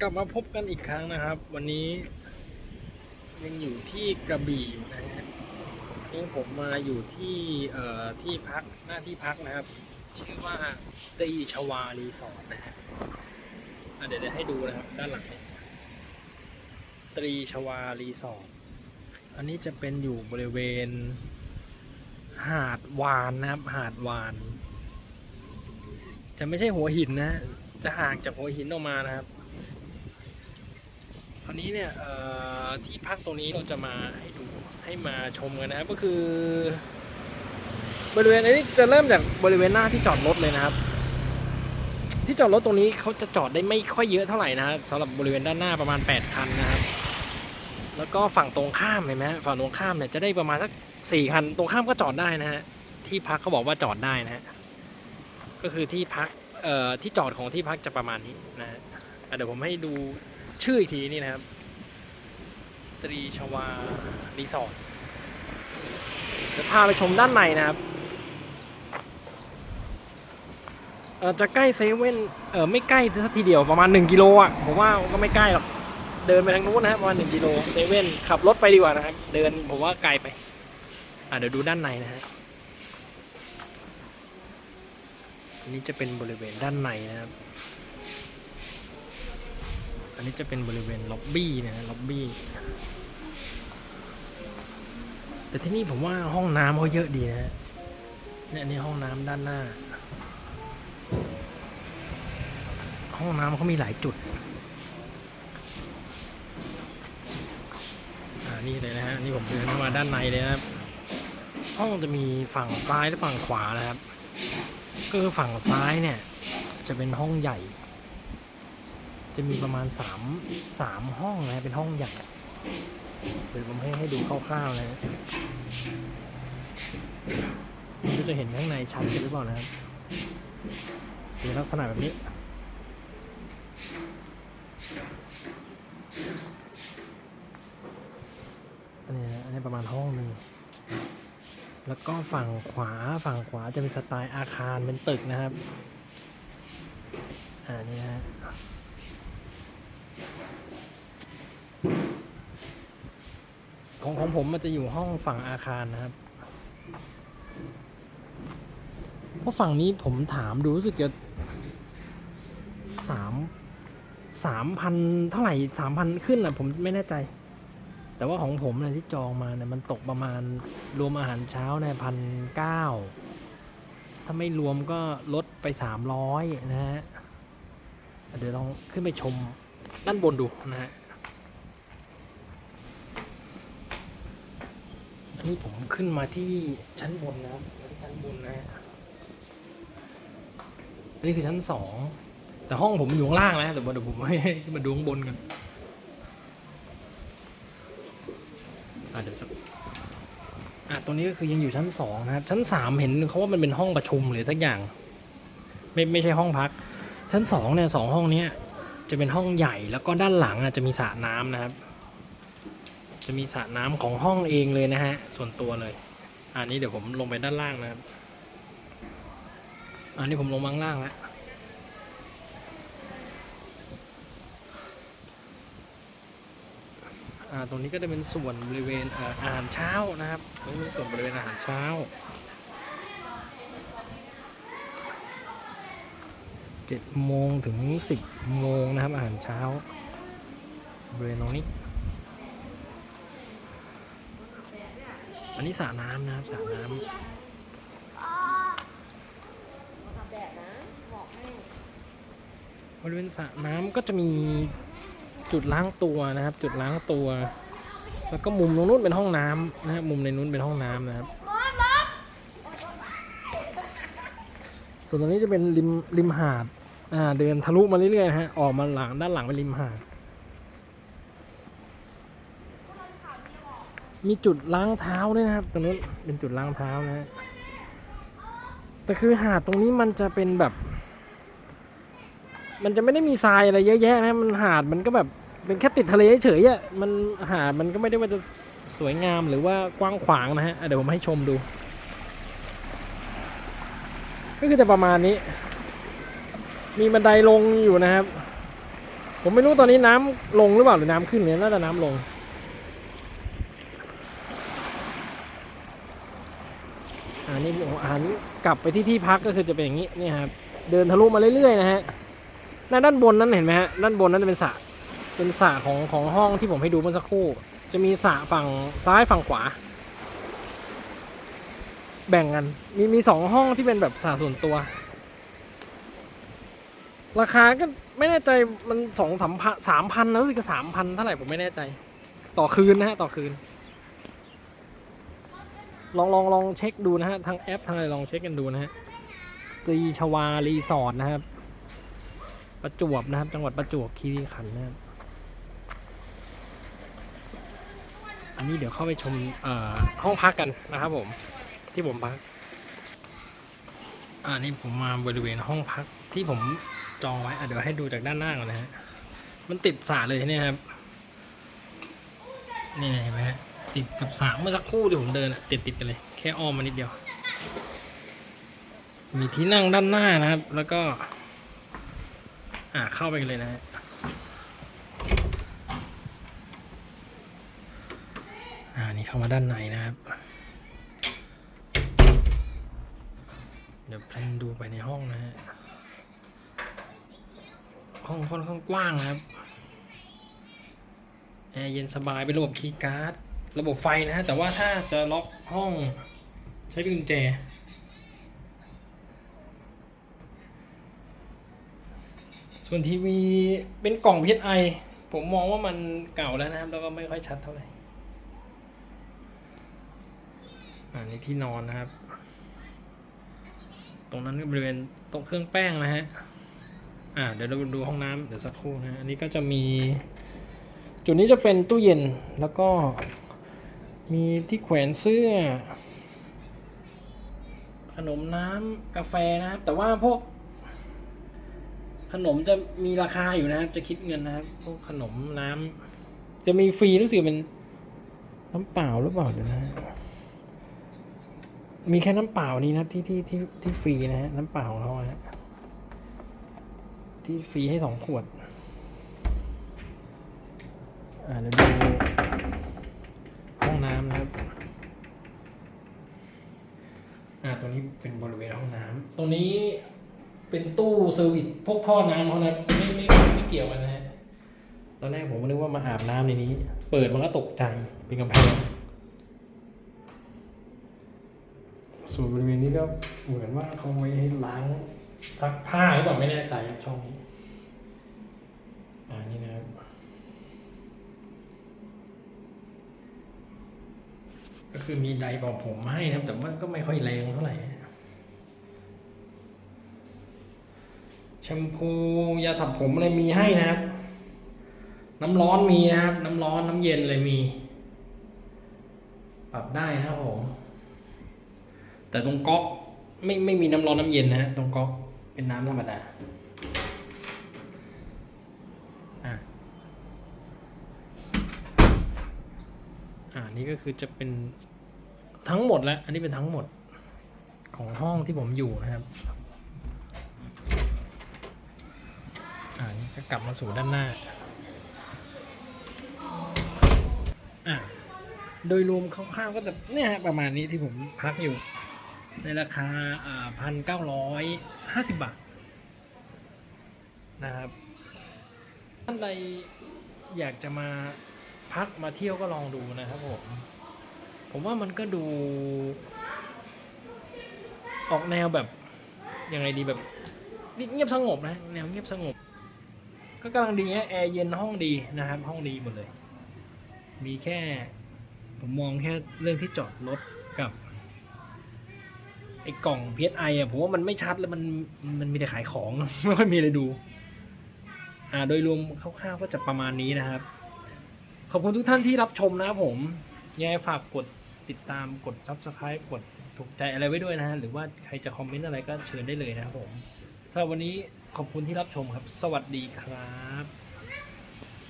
กลับมาพบกันอีกครั้งนะครับ วันนี้ ยังอยู่ที่กระบี่นะฮะนี่ผมมาอยู่ที่เอ่อที่พักหน้าที่พักนะครับ ชื่อว่าตรีชวารีสอร์ทนะฮะอะเดี๋ยวจะให้ดูนะครับ ด้านหลังนี้ตรีชวารีสอร์ทอันนี้จะเป็นอยู่บริเวณ หาดวานนะครับ หาดวาน จะไม่ใช่หัวหินนะ จะห่างจากหัวหินออกมานะครับ คราวนี้เนี่ยที่พักตรงนี้เราจะมาให้ดูให้มาชมกันนะครับก็คือ บริเวณนี้จะเริ่มจากบริเวณหน้าที่จอดรถเลยนะครับ ที่จอดรถตรงนี้เขาจะจอดได้ไม่ค่อยเยอะเท่าไหร่นะสำหรับบริเวณด้านหน้าประมาณ 8 คันนะครับ แล้วก็ฝั่งตรงข้ามเห็นไหมฝั่งตรงข้ามเนี่ยจะได้ประมาณสักสี่คัน ตรงข้ามก็จอดได้นะฮะที่พักเขาบอกว่าจอดได้นะฮะก็คือที่พักเอ่อที่จอดของที่พักจะประมาณนี้นะฮะเดี๋ยวผมให้ดู ชื่ออีกทีนี่นะครับ ตรีชวารีสอร์ทจะพาไปชมด้านในนะครับเออจะใกล้เซเว่นเออไม่ใกล้สักทีเดียวประมาณ 1 กิโลอะผมว่าก็ไม่ใกล้หรอกเดินไปทางนู้นนะครับประมาณ1กิโลเซเว่นขับรถไปดีกว่านะครับ เดินผมว่าไกลไปอะเดี๋ยวดูด้านในนะฮะนนี้จะเป็นบริเวณด้านในนะครับ อันนี้จะเป็นบริเวณล็อบบี้นะฮะล็อบบี้แต่ที่นี่ผมว่าห้องน้ำเขาเยอะดีนะฮะเนี่ยอันนี้ห้องน้ำด้านหน้า ห้องน้ำเขามีหลายจุดอ่านี่เลยนะฮะนี่ผมเดินเข้ามาด้านในเลยนะครับห้องจะมีฝั่งซ้ายและฝั่งขวานะครับก็คือฝั่งซ้ายเนี่ยจะเป็นห้องใหญ่ จะมีประมาณ3 3ห้องนะเป็นห้องใหญ่เดี๋ยวผมให้ให้ดูคร่าวๆนะฮะไม่รู้จะเห็นข้างในชัดหรือเปล่านะครับเป็นลักษณะแบบนี้อันนี้นะอันนี้ประมาณห้องหนึ่งแล้วก็ฝั่งขวาฝั่งขวาจะเป็นสไตล์อาคารเป็นตึกนะครับ อ่านี่นะฮะ ของของผมมันจะอยู่ห้องฝั่งอาคารนะครับ เพราะฝั่งนี้ผมถามดูรู้สึกจะสามสามพันเท่าไหร่สามพันขึ้นอะผมไม่แน่ใจ แต่ว่าของผมเนี่ยที่จองมาเนี่ยมันตกประมาณรวมอาหารเช้าเนี่ยพันเก้าถ้าไม่รวมก็ลดไปสามร้อยนะฮะ เดี๋ยวลองขึ้นไปชม ด้านบนดูนะฮะอันนี้ผมขึ้นมาที่ชั้นบนนะครับมาที่ชั้นบนนะฮะอันนี้คือชั้นสองแต่ห้องผมอยู่ข้างล่างนะแต่เดี๋ยวผมให้มาดูข้างบนกันอะเดี๋ยวสักอะตรงนี้ก็คือยังอยู่ชั้นสองนะครับ ชั้นสามเห็นเขาว่ามันเป็นห้องประชุมหรือสักอย่าง ไม่ไม่ใช่ห้องพัก ชั้นสองเนี่ยสองห้องเนี้ย จะเป็นห้องใหญ่แล้วก็ด้านหลังจะมีสระน้ำนะครับ จะมีสระน้ำของห้องเองเลยนะฮะส่วนตัวเลย อันนี้เดี๋ยวผมลงไปด้านล่างนะครับ อันนี้ผมลงมาข้างล่างแล้วตรงนี้ก็จะเป็นส่วนบริเวณเอ่ออาหารเช้านะครับตรงนี้เป็นส่วนบริเวณอาหารเช้า เจ็ดโมงถึงสิบโมงนะครับ อาหารเช้าบริเวณตรงนี้ อันนี้สระน้ำนะครับสระน้ำบริเวณสระน้ำก็จะมีจุดล้างตัวนะครับ จุดล้างตัว แล้วก็มุมตรงนู้นเป็นห้องน้ำนะครับมุมในนู้นเป็นห้องน้ำนะครับ ส่วนตรงนี้จะเป็นริมริมหาดอ่าเดินทะลุมาเรื่อยๆนะฮะออกมาหลังด้านหลังเป็นริมหาด มีจุดล้างเท้าด้วยนะครับ ตรงนู้นเป็นจุดล้างเท้านะฮะแต่คือหาดตรงนี้มันจะเป็นแบบ มันจะไม่ได้มีทรายอะไรเยอะแยะนะมันหาดมันก็แบบเป็นแค่ติดทะเลเฉยๆอะมันหาดมันก็ไม่ได้ว่าจะสวยงามหรือว่ากว้างขวางนะฮะอะเดี๋ยวผมให้ชมดู ก็คือจะประมาณนี้ มีบันไดลงอยู่นะครับ ผมไม่รู้ตอนนี้น้ำลงหรือเปล่าหรือน้ำขึ้นเนี่ยน่าจะน้ำลง อันนี้หันกลับไปที่ที่พักก็คือจะเป็นอย่างนี้นี่ครับเดินทะลุมาเรื่อยๆนะฮะนด้านบนนั้นเห็นไหมฮะด้านบนนั้นจะเป็นสระเป็นสระของของห้องที่ผมให้ดูเมื่อสักครู่ จะมีสระฝั่งซ้ายฝั่งขวา แบ่งกัน มีมีสองห้องที่เป็นแบบสระส่วนตัว ราคาก็ไม่แน่ใจมันสองสามพันสามพันนะรู้สึกจะสามพันเท่าไหร่ผมไม่แน่ใจ ต่อคืนนะฮะ ต่อคืน ลองลองลองเช็คดูนะฮะ ทางแอปทางอะไรลองเช็คกันดูนะฮะตีชวารีสอร์ทนะครับ ประจวบนะครับ จังหวัดประจวบคีรีขันธ์นะครับอันนี้เดี๋ยวเข้าไปชมห้องพักกันนะครับผม ที่ผมพักอ่านี่ผมมาบริเวณห้องพักที่ผมจองไว้เดี๋ยวให้ดูจากด้านหน้าก่อนนะฮะ มันติดสระเลยเนี่ยครับ นี่เห็นไหมฮะ ติดกับสระเมื่อสักครู่ที่ผมเดินอะติดติดกันเลย แค่อ้อมมานิดเดียว มีที่นั่งด้านหน้านะครับ แล้วก็ อ่าเข้าไปกันเลยนะฮะอ่านี่เข้ามาด้านในนะครับ เดี๋ยวแพลนดูไปในห้องนะฮะ ห้องค่อนข้างกว้างนะครับ แอร์เย็นสบายเป็นระบบคีย์การ์ด ระบบไฟนะฮะ แต่ว่าถ้าจะล็อกห้องใช้กุญแจส่วนทีวีเป็นกล่อง PSI ผมมองว่ามันเก่าแล้วนะครับ แล้วก็ไม่ค่อยชัดเท่าไหร่ อันนี้ที่นอนนะครับ รงนั้นก็บริเวณตรงเครื่องแป้งนะฮะอ่าเดี๋ยวเราดูห้องน้ำเดี๋ยวสักครู่นะฮะอันนี้ก็จะมี จุดนี้จะเป็นตู้เย็นแล้วก็มีที่แขวนเสื้อ ขนมน้ำกาแฟนะครับ แต่ว่าพวก ขนมจะมีราคาอยู่นะครับ จะคิดเงินนะครับ พวกขนมน้ำจะมีฟรีรู้สึกเป็นน้ำเปล่าหรือเปล่าเดี๋ยวนะ มีแค่น้ำเปล่านี้นะที่ที่ที่ที่ฟรีนะฮะน้ำเปล่าของเขาฮะที่ฟรีให้สองขวด อ่าเดี๋ยวดูห้องน้ำนะครับ อ่าตรงนี้เป็นบริเวณห้องน้ำตรงนี้เป็นตู้เซอร์วิสพวกท่อน้ำเขานะไม่ไม่ไม่เกี่ยวกันนะฮะตอนแรกผมนึกว่ามาอาบน้ำในนี้ เปิดมันก็ตกใจเป็นกำแพง ส่วนบริเวณนี้ก็เหมือนว่าเขาไว้ให้ล้างซักผ้าหรือเปล่าไม่แน่ใจครับช่องนี้อ่านี่นะครับก็คือมีไดร์เป่าผมมาให้นะครับแต่ว่าก็ไม่ค่อยแรงเท่าไหร่แชมพูยาสระผมอะไรมีให้นะครับ น้ำร้อนมีนะครับ น้ำร้อนน้ำเย็นเลยมี ปรับได้นะครับผม แต่ตรงก๊อกไม่ไม่มีน้ำร้อนน้ำเย็นนะฮะตรงก๊อกเป็นน้ำธรรมดาอ่านี่ก็คือจะเป็นทั้งหมดแล้ว อันนี้เป็นทั้งหมดของห้องที่ผมอยู่นะครับ อ่านี่ก็กลับมาสู่ด้านหน้า อะโดยรวมคร่าวๆก็จะเนี่ยฮะประมาณนี้ที่ผมพักอยู่ ในราคาพันเก้าร้อยห้าสิบบาทนะครับท่านใดอยากจะมาพักมาเที่ยวก็ลองดูนะครับผม ผมว่ามันก็ดู ออกแนวแบบยังไงดีแบบเงียบสงบนะแนวเงียบสงบ ก็กำลังดีนะแอร์เย็นห้องดีนะครับ ห้องดีหมดเลย มีแค่ ผมมองแค่เรื่องที่จอดรถกับ ไอ้กล่อง PSI อะผมว่ามันไม่ชัดแล้วมันมันมีแต่ขายของ ไม่ค่อยมีอะไรดู อ่าโดยรวมคร่าวๆก็จะประมาณนี้นะครับ ขอบคุณทุกท่านที่รับชมนะครับผมยังไงฝากกดติดตามกด Subscribe กดถูกใจอะไรไว้ด้วยนะฮะหรือว่าใครจะคอมเมนต์อะไรก็เชิญได้เลยนะครับผมสำหรับวันนี้ขอบคุณที่รับชมครับ สวัสดีครับ